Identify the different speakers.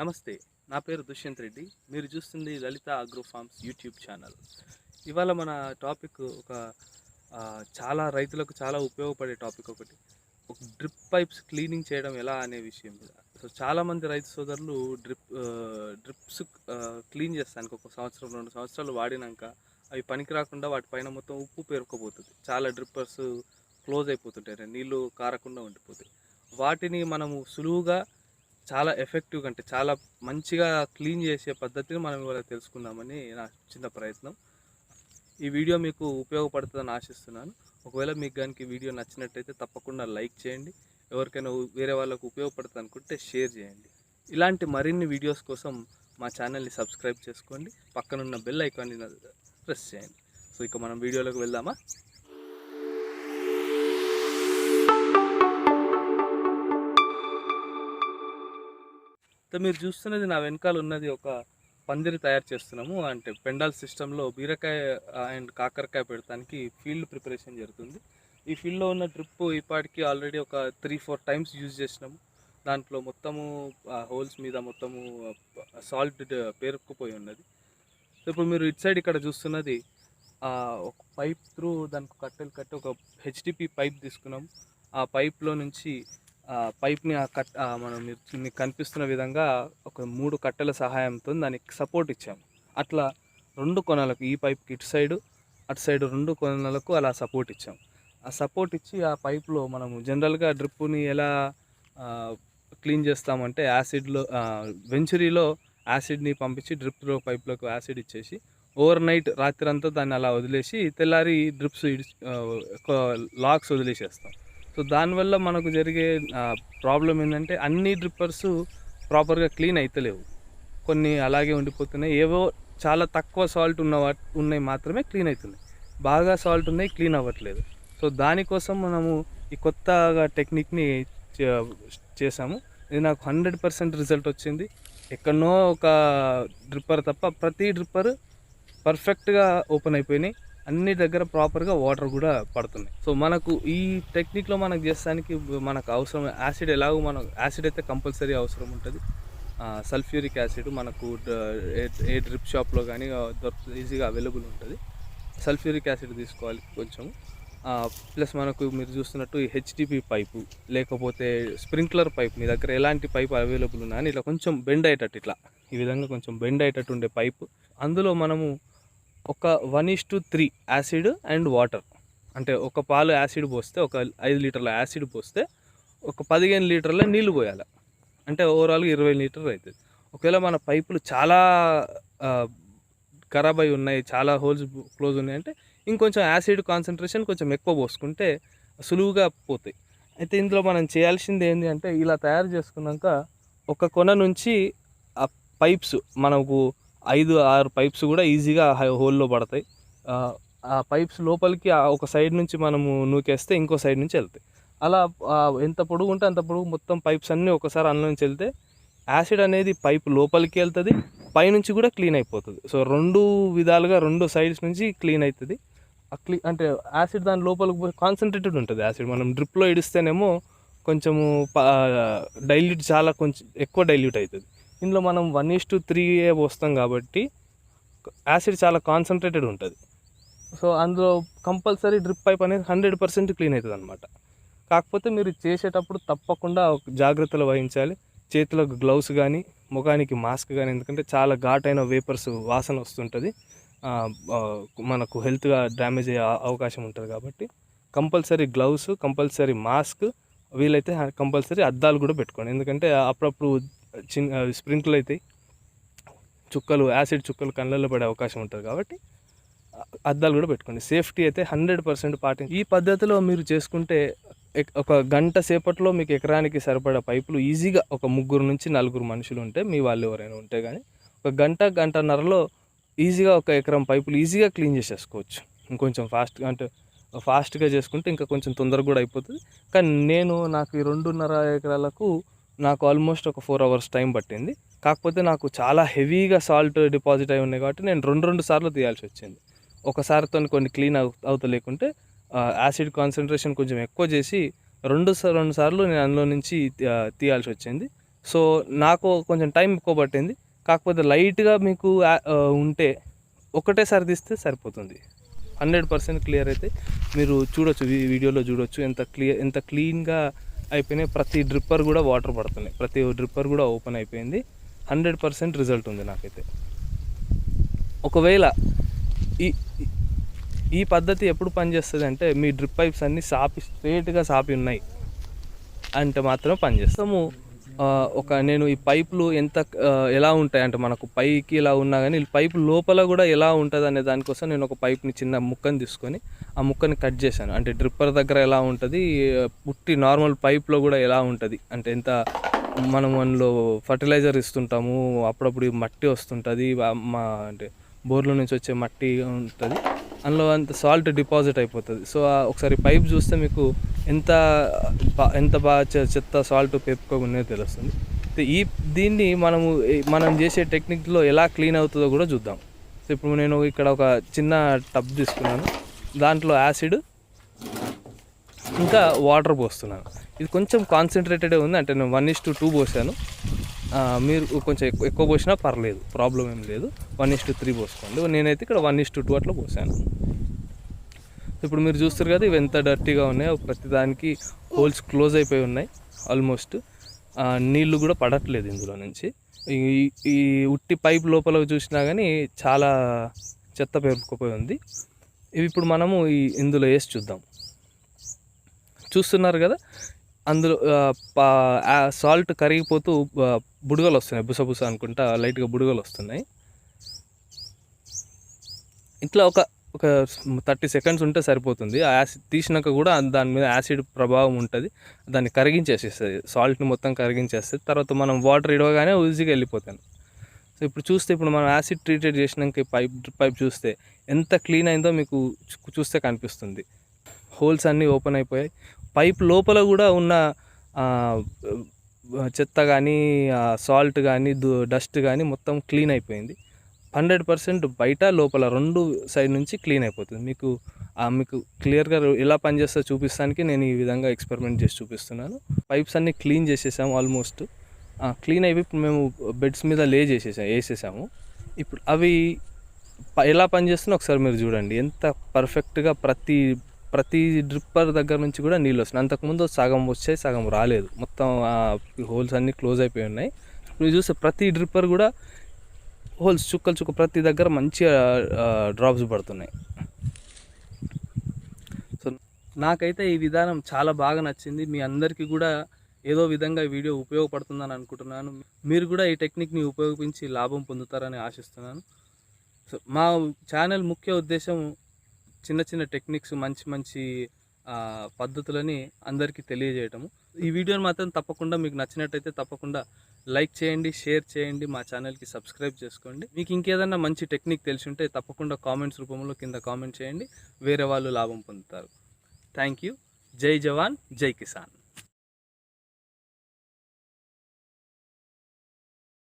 Speaker 1: నమస్తే నా పేరు దుష్యంత్ రెడ్డి. మీరు చూస్తుంది Lalitha agro farms YouTube channel. ఇవాళ మన టాపిక్ ఒక చాలా రైతులకు చాలా ఉపయోగపడే టాపిక్ ఒకటి. ఒక డ్రిప్ పైప్స్ క్లీనింగ్ చేయడం ఎలా అనే విషయం మీద. సో చాలామంది రైతు సోదరులు డ్రిప్ డ్రిప్స్ క్లీన్ చేస్తానికి ఒక సంవత్సరం రెండు సంవత్సరాలు వాడినాక అవి పనికి రాకుండా వాటిపైన మొత్తం ఉప్పు పేరుకుపోతుంది. చాలా డ్రిప్పర్స్ క్లోజ్ అయిపోతుంటాయి నీళ్ళు కారకుండా ఉండిపోతాయి. వాటిని మనము సులువుగా చాలా ఎఫెక్టివ్గా అంటే చాలా మంచిగా క్లీన్ చేసే పద్ధతిని మనం ఇవాళ తెలుసుకుందామని నా చిన్న ప్రయత్నం. ఈ వీడియో మీకు ఉపయోగపడుతుందని ఆశిస్తున్నాను. ఒకవేళ మీకు కనుక వీడియో నచ్చినట్టయితే తప్పకుండా లైక్ చేయండి. ఎవరికైనా వేరే వాళ్ళకు ఉపయోగపడుతుంది అనుకుంటే షేర్ చేయండి. ఇలాంటి మరిన్ని వీడియోస్ కోసం మా ఛానల్ని సబ్స్క్రైబ్ చేసుకోండి. పక్కనున్న బెల్ ఐకాన్ని ప్రెస్ చేయండి. సో ఇక మనం వీడియోలోకి వెళ్దామా? సో మీరు చూస్తున్నది నా వెనకాల ఉన్నది ఒక పందిరి తయారు చేస్తున్నాము. అంటే పెండాల్ సిస్టంలో బీరకాయ అండ్ కాకరకాయ పెడతానికి ఫీల్డ్ ప్రిపరేషన్ జరుగుతుంది. ఈ ఫీల్డ్లో ఉన్న డ్రిప్ ఇప్పటికి ఆల్రెడీ ఒక త్రీ ఫోర్ టైమ్స్ యూజ్ చేసినాము. దాంట్లో మొత్తము హోల్స్ మీద మొత్తము సాల్ట్ పేరుకుపోయి ఉన్నది. సో ఇప్పుడు మీరు ఇటు సైడ్ ఇక్కడ చూస్తున్నది ఆ, ఒక పైప్ త్రూ దానికి కట్టెలు కట్టి ఒక హెచ్డిపి పైప్ తీసుకున్నాం ఆ పైప్లో నుంచి పైప్ని ఆ కట్ మనం మీకు కనిపిస్తున్న విధంగా ఒక మూడు కట్టెల సహాయంతో దానికి సపోర్ట్ ఇచ్చాము. అట్లా రెండు కొనలకు ఈ పైప్కి ఇటు సైడు అటు సైడ్ రెండు కొనలకు అలా సపోర్ట్ ఇచ్చాము. ఆ సపోర్ట్ ఇచ్చి ఆ పైప్లో మనము జనరల్గా డ్రిప్పుని ఎలా క్లీన్ చేస్తామంటే యాసిడ్లో వెంచురీలో యాసిడ్ని పంపించి డ్రిప్లో పైప్లోకి యాసిడ్ ఇచ్చేసి ఓవర్ నైట్ రాత్రి అంతా దాన్ని అలా వదిలేసి తెల్లారి డ్రిప్స్ లాక్స్ వదిలేసేస్తాం. సో దానివల్ల మనకు జరిగే ప్రాబ్లం ఏంటంటే అన్ని డ్రిప్పర్స్ ప్రాపర్గా క్లీన్ అవుతలేవు కొన్ని అలాగే ఉండిపోతున్నాయి. ఏవో చాలా తక్కువ సాల్ట్ ఉన్న ఉన్నాయి మాత్రమే క్లీన్ అవుతున్నాయి బాగా సాల్ట్ ఉన్నాయి క్లీన్ అవ్వట్లేదు. సో దానికోసం మనము ఈ కొత్తగా టెక్నిక్ని చే- చేసాము ఇది నాకు హండ్రెడ్ పర్సెంట్ రిజల్ట్ వచ్చింది. ఎక్కడనో ఒక డ్రిప్పర్ తప్ప ప్రతి డ్రిప్పర్ పర్ఫెక్ట్గా ఓపెన్ అయిపోయినాయి. అన్ని దగ్గర ప్రాపర్గా వాటర్ కూడా పడుతున్నాయి సో మనకు ఈ టెక్నిక్లో మనకు చేస్తానికి మనకు అవసరం యాసిడ్ ఎలాగో మనకు యాసిడ్ అయితే కంపల్సరీ అవసరం ఉంటుంది. సల్ఫ్యూరిక్ యాసిడ్ మనకు ఏ- డ్రిప్ షాప్లో కానీ దొరుకు ఈజీగా అవైలబుల్ ఉంటుంది. సల్ఫ్యూరిక్ యాసిడ్ తీసుకోవాలి కొంచెం ప్లస్ మనకు మీరు చూస్తున్నట్టు ఈ హెచ్డిపి పైపు లేకపోతే స్ప్రింక్లర్ పైప్ మీ దగ్గర ఎలాంటి పైప్ అవైలబుల్ ఉన్నా అని ఇట్లా కొంచెం బెండ్ అయ్యేటట్టు ఇట్లా ఈ విధంగా కొంచెం బెండ్ అయ్యేటట్టు ఉండే పైపు అందులో మనము ఒక one is to three acid and water. అంటే ఒక పాలు యాసిడ్ పోస్తే ఒక ఐదు లీటర్ల యాసిడ్ పోస్తే ఒక పదిహేను లీటర్ల నీళ్ళు పోయాలి. అంటే ఓవరాల్గా ఇరవై లీటర్లు అవుతుంది ఒకవేళ మన పైపులు చాలా ఖరాబ్ అయి ఉన్నాయి చాలా హోల్స్ క్లోజ్ ఉన్నాయి అంటే ఇంకొంచెం యాసిడ్ కాన్సన్ట్రేషన్ కొంచెం ఎక్కువ పోసుకుంటే సులువుగా పోతాయి. అయితే ఇందులో మనం చేయాల్సింది ఏంటి అంటే ఇలా తయారు చేసుకున్నాక ఒక కొన నుంచి ఆ పైప్స్ మనకు ఐదు ఆరు పైప్స్ కూడా ఈజీగా హోల్లో పడతాయి. ఆ, పైప్స్ లోపలికి ఆ ఒక సైడ్ నుంచి మనము నూకేస్తే ఇంకో సైడ్ నుంచి వెళ్తాయి. అలా ఎంత పొడుగు ఉంటే అంత పొడుగు మొత్తం పైప్స్ అన్నీ ఒకసారి అందులో నుంచి వెళ్తే యాసిడ్ అనేది పైప్ లోపలికి వెళ్తుంది పైనుంచి కూడా క్లీన్ అయిపోతుంది. సో రెండు విధాలుగా రెండు సైడ్స్ నుంచి క్లీన్ అవుతుంది క్లీ అంటే యాసిడ్ దాని లోపలికి పోయి కాన్సన్ట్రేటెడ్ ఉంటుంది యాసిడ్. మనం డ్రిప్లో ఇడిస్తేనేమో కొంచెము డైల్యూట్ చాలా కొంచెం ఎక్కువ డైల్యూట్ అవుతుంది ఇందులో మనం వన్ ఈస్ టు త్రీ పోస్తాం కాబట్టి యాసిడ్ చాలా కాన్సన్ట్రేటెడ్ ఉంటుంది. సో అందులో కంపల్సరీ డ్రిప్ పైప్ అనేది హండ్రెడ్ పర్సెంట్ క్లీన్ అవుతుంది అనమాట కాకపోతే మీరు చేసేటప్పుడు తప్పకుండా జాగ్రత్తలు వహించాలి. చేతులకు గ్లౌస్ కానీ ముఖానికి మాస్క్ కానీ ఎందుకంటే చాలా ఘాటైన వేపర్స్ వాసన వస్తుంటుంది. మనకు హెల్త్గా డ్యామేజ్ అయ్యే అవకాశం ఉంటుంది కాబట్టి కంపల్సరీ గ్లౌస్ కంపల్సరీ మాస్క్ వీలైతే కంపల్సరీ అద్దాలు కూడా పెట్టుకోండి. ఎందుకంటే అప్పుడప్పుడు చిన్న స్ప్రింకిల్ అవుతాయి చుక్కలు యాసిడ్ చుక్కలు కళ్ళల్లో పడే అవకాశం ఉంటుంది కాబట్టి అద్దాలు కూడా పెట్టుకోండి. సేఫ్టీ అయితే హండ్రెడ్ పర్సెంట్ పాటించి ఈ పద్ధతిలో మీరు చేసుకుంటే ఎక్- ఒక గంట సేపట్లో మీకు ఎకరానికి సరిపడా పైపులు ఈజీగా ఒక ముగ్గురు నుంచి నలుగురు మనుషులు ఉంటే మీ వాళ్ళు ఎవరైనా ఉంటే కానీ ఒక గంట గంటన్నరలో ఈజీగా ఒక ఎకరం పైపులు ఈజీగా క్లీన్ చేసేసుకోవచ్చు. ఇంకొంచెం ఫాస్ట్గా అంటే ఫాస్ట్గా చేసుకుంటే ఇంకా కొంచెం తొందరగా కూడా అయిపోతుంది. కానీ నేను నాకు ఈ రెండున్నర ఎకరాలకు నాకు ఆల్మోస్ట్ ఒక ఫోర్ అవర్స్ టైం పట్టింది. కాకపోతే నాకు చాలా హెవీగా సాల్ట్ డిపాజిట్ అయి ఉన్నాయి కాబట్టి నేను రెండు రెండు సార్లు తీయాల్సి వచ్చింది. ఒకసారితో కొన్ని క్లీన్ అవు అవుతలేకుంటే యాసిడ్ కాన్సన్ట్రేషన్ కొంచెం ఎక్కువ చేసి రెండు రెండు సార్లు నేను అందులో నుంచి తీయాల్సి వచ్చింది. సో నాకు కొంచెం టైం ఎక్కువ పట్టింది. కాకపోతే లైట్గా మీకు ఉంటే ఒకటేసారి తీస్తే సరిపోతుంది. హండ్రెడ్ పర్సెంట్ క్లియర్ అయితే మీరు చూడొచ్చు వీడియోలో చూడొచ్చు ఎంత క్లియర్ ఎంత క్లీన్గా అయిపోయినాయి. ప్రతి డ్రిప్పర్ కూడా వాటర్ పడుతున్నాయి. ప్రతి డ్రిప్పర్ కూడా ఓపెన్ అయిపోయింది. హండ్రెడ్ పర్సెంట్ రిజల్ట్ ఉంది నాకైతే. ఒకవేళ ఈ ఈ- పద్ధతి ఎప్పుడు పనిచేస్తుంది అంటే మీ డ్రిప్ పైప్స్ అన్నీ సాపి స్ట్రేట్గా సాపి ఉన్నాయి. అంటే మాత్రం పనిచేస్తాము ఒక నేను ఈ పైపులు ఎంత ఎలా ఉంటాయి అంటే మనకు పైకి ఇలా ఉన్నా కానీ పైపు లోపల కూడా ఎలా ఉంటుంది అనే దానికోసం నేను ఒక పైప్ని చిన్న ముక్కని తీసుకొని ఆ ముక్కని కట్ చేశాను. అంటే డ్రిప్పర్ దగ్గర ఎలా ఉంటుంది పుట్టి నార్మల్ పైప్లో కూడా ఎలా ఉంటుంది అంటే ఎంత మనం అందులో ఫర్టిలైజర్ ఇస్తుంటాము అప్పుడప్పుడు మట్టి వస్తుంటుంది మా అంటే బోర్ల నుంచి వచ్చే మట్టి ఉంటుంది అందులో అంత సాల్ట్ డిపాజిట్ అయిపోతుంది. సో ఒకసారి పైప్ చూస్తే మీకు ఎంత ఎంత బాగా చెత్త సాల్ట్ పేపుకోకునేది తెలుస్తుంది. ఈ దీన్ని మనము మనం చేసే టెక్నిక్లో ఎలా క్లీన్ అవుతుందో కూడా చూద్దాం. సో ఇప్పుడు నేను ఇక్కడ ఒక చిన్న టబ్ తీసుకున్నాను. దాంట్లో యాసిడ్ ఇంకా వాటర్ పోస్తున్నాను. ఇది కొంచెం కాన్సన్ట్రేటెడ్ ఉంది. అంటే నేను వన్ ఇస్ టు టూ పోసాను. మీరు కొంచెం ఎక్కువ ఎక్కువ పోసినా పర్లేదు. ప్రాబ్లం ఏం లేదు. వన్ ఇస్ టు త్రీ పోసుకోండి. నేనైతే ఇక్కడ వన్ ఇస్ టు టూ అట్లా పోసాను. ఇప్పుడు మీరు చూస్తారు కదా ఇవి ఎంత డర్టీగా ఉన్నాయో ప్రతి దానికి హోల్స్ క్లోజ్ అయిపోయి ఉన్నాయి ఆల్మోస్ట్ నీళ్ళు కూడా పడట్లేదు ఇందులో నుంచి. ఈ ఈ ఉట్టి పైప్ లోపల చూసినా కానీ చాలా చెత్త పేరుకుపోయి ఉంది. ఇవి ఇప్పుడు మనము ఈ ఇందులో వేసి చూద్దాం. చూస్తున్నారు కదా అందులో సాల్ట్ కరిగిపోతూ బుడగలు వస్తున్నాయి. బుస బుస అనుకుంటా లైట్గా బుడగలు వస్తున్నాయి. ఇట్లా ఒక ఒక థర్టీ సెకండ్స్ ఉంటే సరిపోతుంది. ఆ యాసిడ్ తీసినాక కూడా దాని మీద యాసిడ్ ప్రభావం ఉంటుంది. దాన్ని కరిగించేసేస్తుంది. సాల్ట్ని మొత్తం కరిగించేస్తుంది. తర్వాత మనం వాటర్ ఇడవగానే ఈజీగా వెళ్ళిపోతాను సో ఇప్పుడు చూస్తే ఇప్పుడు మనం యాసిడ్ ట్రీటెడ్ చేసినాక పైప్ పైప్ చూస్తే ఎంత క్లీన్ అయిందో మీకు చూస్తే కనిపిస్తుంది. హోల్స్ అన్నీ ఓపెన్ అయిపోయాయి. పైప్ లోపల కూడా ఉన్న చెత్త కానీ సాల్ట్ కానీ డస్ట్ కానీ మొత్తం క్లీన్ అయిపోయింది. హండ్రెడ్ పర్సెంట్ బయట లోపల రెండు సైడ్ నుంచి క్లీన్ అయిపోతుంది. మీకు మీకు క్లియర్గా ఎలా పనిచేస్తో చూపిస్తానికి నేను ఈ విధంగా ఎక్స్పెరిమెంట్ చేసి చూపిస్తున్నాను. పైప్స్ అన్నీ క్లీన్ చేసేసాము ఆల్మోస్ట్. క్లీన్ అయిపోయి ఇప్పుడు మేము బెడ్స్ మీద లే చేసేసాము వేసేసాము. ఇప్పుడు అవి ప- ఎలా పనిచేస్తున్నా ఒకసారి మీరు చూడండి. ఎంత పర్ఫెక్ట్గా ప్రతి ప్రతి డ్రిప్పర్ దగ్గర నుంచి కూడా నీళ్ళు వస్తున్నాయి. అంతకుముందు సగం వచ్చాయి సగం రాలేదు. మొత్తం హోల్స్ అన్నీ క్లోజ్ అయిపోయి ఉన్నాయి. ఇప్పుడు చూస్తే ప్రతి డ్రిప్పర్ కూడా హోల్స్ చుక్కలు చుక్క ప్రతి దగ్గర మంచిగా డ్రాప్స్ పడుతున్నాయి. సో నాకైతే ఈ విధానం చాలా బాగా నచ్చింది. మీ అందరికీ కూడా ఏదో విధంగా వీడియో ఉపయోగపడుతుందని అనుకుంటున్నాను. మీరు కూడా ఈ టెక్నిక్ని ఉపయోగించి లాభం పొందుతారని ఆశిస్తున్నాను. సో మా ఛానల్ ముఖ్య ఉద్దేశం చిన్న చిన్న టెక్నిక్స్ మంచి మంచి పద్ధతులని అందరికీ తెలియజేయటము. ఈ వీడియోని మాత్రం తప్పకుండా మీకు నచ్చినట్టయితే తప్పకుండా లైక్ చేయండి షేర్ చేయండి మా ఛానల్కి సబ్స్క్రైబ్ చేసుకోండి. మీకు ఇంకేదన్నా మంచి టెక్నిక్ తెలిసి ఉంటే తప్పకుండా కామెంట్స్ రూపంలో కింద కామెంట్ చేయండి. వేరే వాళ్ళు లాభం పొందుతారు. Thank you. జై జవాన్ జై కిసాన్.